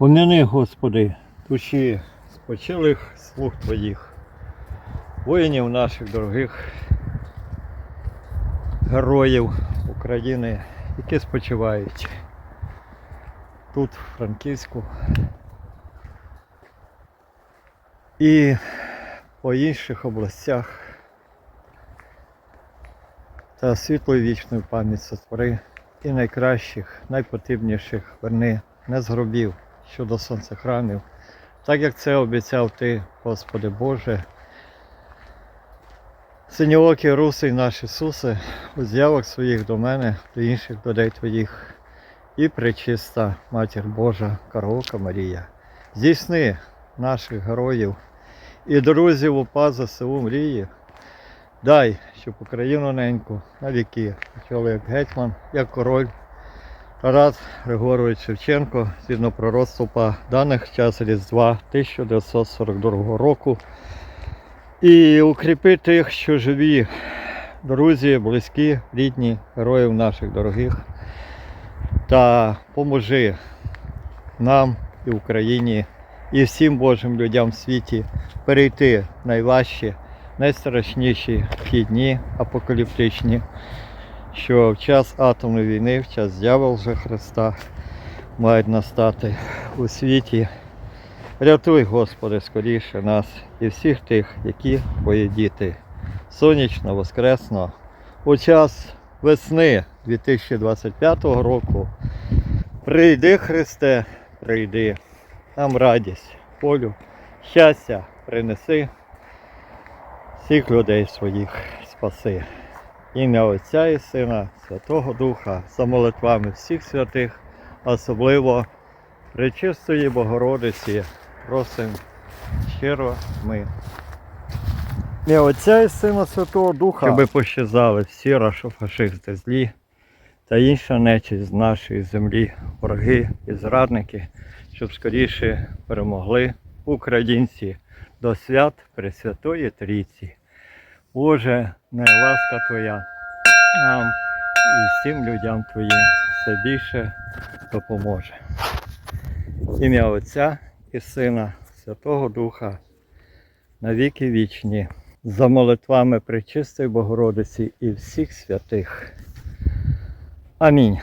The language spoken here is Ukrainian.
Пом'яни, Господи, душі спочилих слуг Твоїх, воїнів наших дорогих, героїв України, які спочивають тут, в Франківську. І по інших областях та світлої вічної пам'ять сотвори і найкращих, найпотрібніших верни не з гробів щодо сонцехрамів, так як це обіцяв ти, Господи Боже. Синьоокі русий наш Ісусе, у з'явах своїх до мене, до інших людей Твоїх, і пречиста Матір Божа, Караока Марія, здійсни наших героїв і друзів УПА ЗСУ мрії, дай, щоб Україну неньку на віки почали як гетьман, як король, Тарас Григорович Шевченко, згідно пророцтва даних час Різдва 1942 року. І укріпи тих, що живі, друзі, близькі, рідні, героїв наших дорогих. Та поможи нам і Україні, і всім Божим людям в світі перейти найважчі, найстрашніші ті дні апокаліптичні що в час атомної війни, в час з'яви вже Христа мають настати у світі. Рятуй, Господи, скоріше нас і всіх тих, які твої діти. Сонячно, воскресно, у час весни 2025 року. Прийди, Христе, прийди. Нам радість, полю, щастя принеси. Всіх людей своїх спаси. Ім'я Отця і Сина, Святого Духа, за молитвами всіх святих, особливо Пречистої Богородиці, просимо щиро ми. Ім'я Отця і Сина Святого Духа, щоби пощазали всі рашофашисти злі та інша нечість з нашої землі, вороги і зрадники, щоб скоріше перемогли українці до свят Пресвятої Трійці. Боже, ласка Твоя нам і всім людям Твоїм все більше допоможе. Ім'я Отця і Сина, Святого Духа, на віки вічні, за молитвами Пречистої Богородиці і всіх святих. Амінь.